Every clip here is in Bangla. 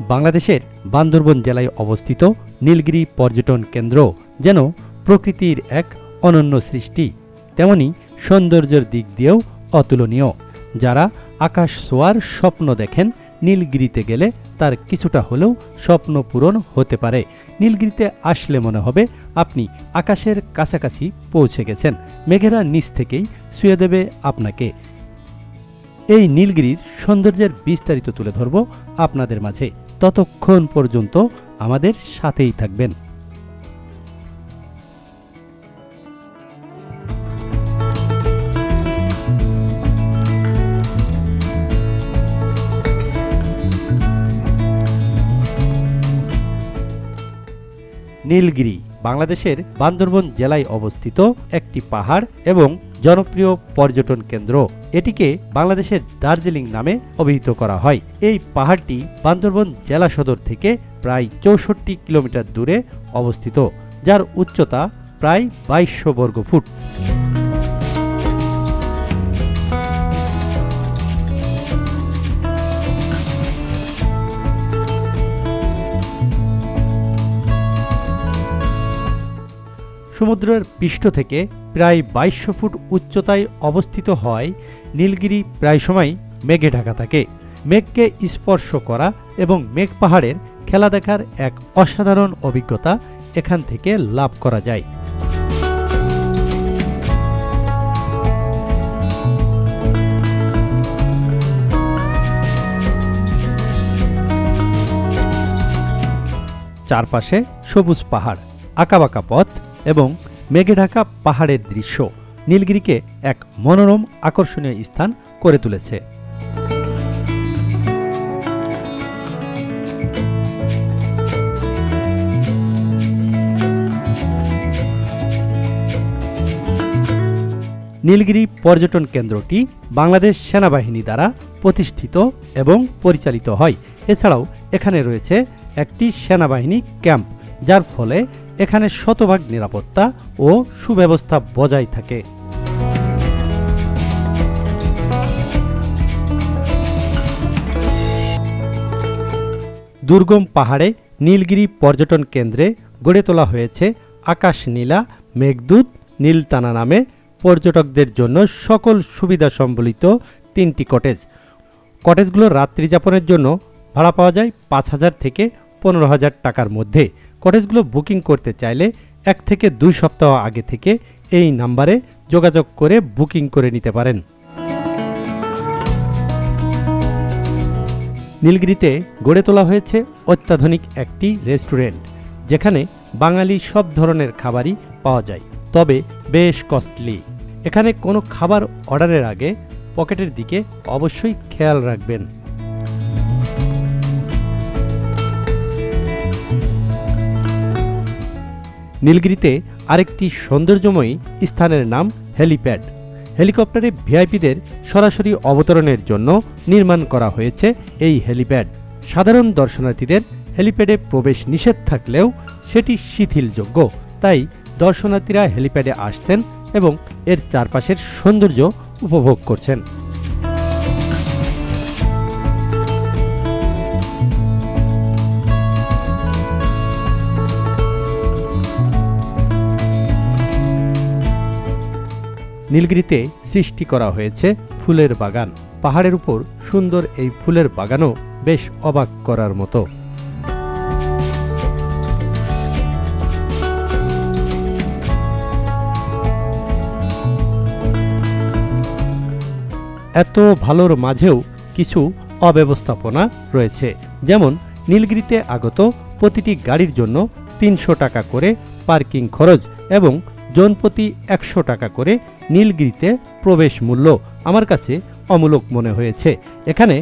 বাংলাদেশের বান্দরবন জেলায় অবস্থিত নীলগিরি পর্যটন কেন্দ্র যেন প্রকৃতির এক অনন্য সৃষ্টি। তেমনি সৌন্দর্যের দিক দিয়েও অতুলনীয়। যারা আকাশ ছোঁয়ার স্বপ্ন দেখেন নীলগিরিতে গেলে তার কিছুটা হলেও স্বপ্ন পূরণ হতে পারে। নীলগিরিতে আসলে মনে হবে আপনি আকাশের কাছাকাছি পৌঁছে গেছেন। মেঘেরা নিচ থেকেই শুয়ে দেবে আপনাকে। এই নীলগিরির সৌন্দর্যের বিস্তারিত তুলে ধরব আপনাদের মাঝে। ততক্ষণ পর্যন্ত আমাদের সাথেই থাকবেন। নীলগিরি বাংলাদেশের বান্দরবন জেলায় অবস্থিত একটি পাহাড় এবং জনপ্রিয় পর্যটন কেন্দ্র। এটিকে বাংলাদেশের দার্জিলিং নামে অভিহিত করা হয়। এই পাহাড়টি বান্দরবন জেলা সদর থেকে প্রায় চৌষট্টি কিলোমিটার দূরে অবস্থিত, যার উচ্চতা প্রায় বাইশশো বর্গ ফুট। সমুদ্রের পৃষ্ঠ থেকে প্রায় বাইশশো ফুট উচ্চতায় অবস্থিত হয় নীলগিরি প্রায় সময় মেঘে ঢাকা থাকে। মেঘকে স্পর্শ করা এবং মেঘ পাহাড়ের খেলা দেখার এক অসাধারণ অভিজ্ঞতা এখান থেকে লাভ করা যায়। চারপাশে সবুজ পাহাড় আঁকাবাঁকা পথ এবং মেঘে ঢাকা পাহাড়ের দৃশ্য। নীলগিরিকে এক মনোরম, আকর্ষণীয় স্থান করে তুলেছে। নীলগিরি পর্যটন কেন্দ্রটি বাংলাদেশ সেনাবাহিনী দ্বারা প্রতিষ্ঠিত এবং পরিচালিত হয়। এছাড়াও এখানে রয়েছে একটি সেনাবাহিনী ক্যাম্প, যার ফলে এখানে শতভাগ নিরাপত্তা ও সুব্যবস্থা বজায় থাকে। দুর্গম পাহাড়ে নীলগিরি পর্যটন কেন্দ্রে গড়ে তোলা হয়েছে আকাশ নীলা, মেঘদূত, নীলতানা নামে পর্যটকদের জন্য সকল সুবিধা সম্বলিত তিনটি কটেজ। কটেজগুলো রাত্রি যাপনের জন্য ভাড়া পাওয়া যায় পাঁচ হাজার থেকে পনেরো হাজার টাকার মধ্যে। কটেজগুলো বুকিং করতে চাইলে এক থেকে দুই সপ্তাহ আগে থেকে এই নাম্বারে যোগাযোগ করে বুকিং করে নিতে পারেন। নীলগিরিতে গড়ে তোলা হয়েছে অত্যাধুনিক একটি রেস্টুরেন্ট, যেখানে বাঙালি সব ধরনের খাবারই পাওয়া যায়, তবে বেশ কস্টলি। এখানে কোনো খাবার অর্ডারের আগে পকেটের দিকে অবশ্যই খেয়াল রাখবেন। নীলগিরিতে আরেকটি সৌন্দর্যময়ী স্থানের নাম হেলিপ্যাড। হেলিকপ্টারে ভিআইপিদের সরাসরি অবতরণের জন্য নির্মাণ করা হয়েছে এই হেলিপ্যাড। সাধারণ দর্শনার্থীদের হেলিপ্যাডে প্রবেশ নিষেধ থাকলেও সেটি শিথিলযোগ্য, তাই দর্শনার্থীরা হেলিপ্যাডে আসছেন এবং এর চারপাশের সৌন্দর্য উপভোগ করছেন। নীলগিরিতে সৃষ্টি করা হয়েছে ফুলের বাগান। পাহাড়ের উপর সুন্দর এই ফুলের বাগানও বেশ অবাক করার মতো। এত ভালোর মাঝেও কিছু অব্যবস্থাপনা রয়েছে। যেমন, নীলগিরিতে আগত প্রতিটি গাড়ির জন্য তিনশো টাকা করে পার্কিং খরচ এবং জনপ্রতি একশো টাকা করে নীলগিরিতে প্রবেশ মূল্য আমার কাছে অমূলক মনে হয়েছে। এখানে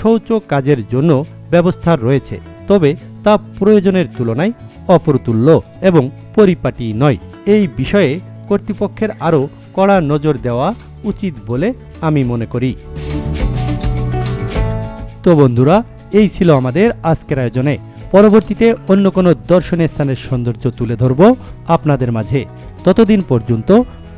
শৌচ কাজের জন্য ব্যবস্থা রয়েছে, তবে তা প্রয়োজনের তুলনায় অপ্রতুল্য এবং পরিপাটি নয়। এই বিষয়ে কর্তৃপক্ষের আরও কড়া নজর দেওয়া উচিত বলে আমি মনে করি। তো বন্ধুরা, এই ছিল আমাদের আজকের আয়োজনে। পরবর্তীতে অন্য কোনো দর্শনীয় স্থানের সৌন্দর্য তুলে ধরব আপনাদের মাঝে। ততদিন পর্যন্ত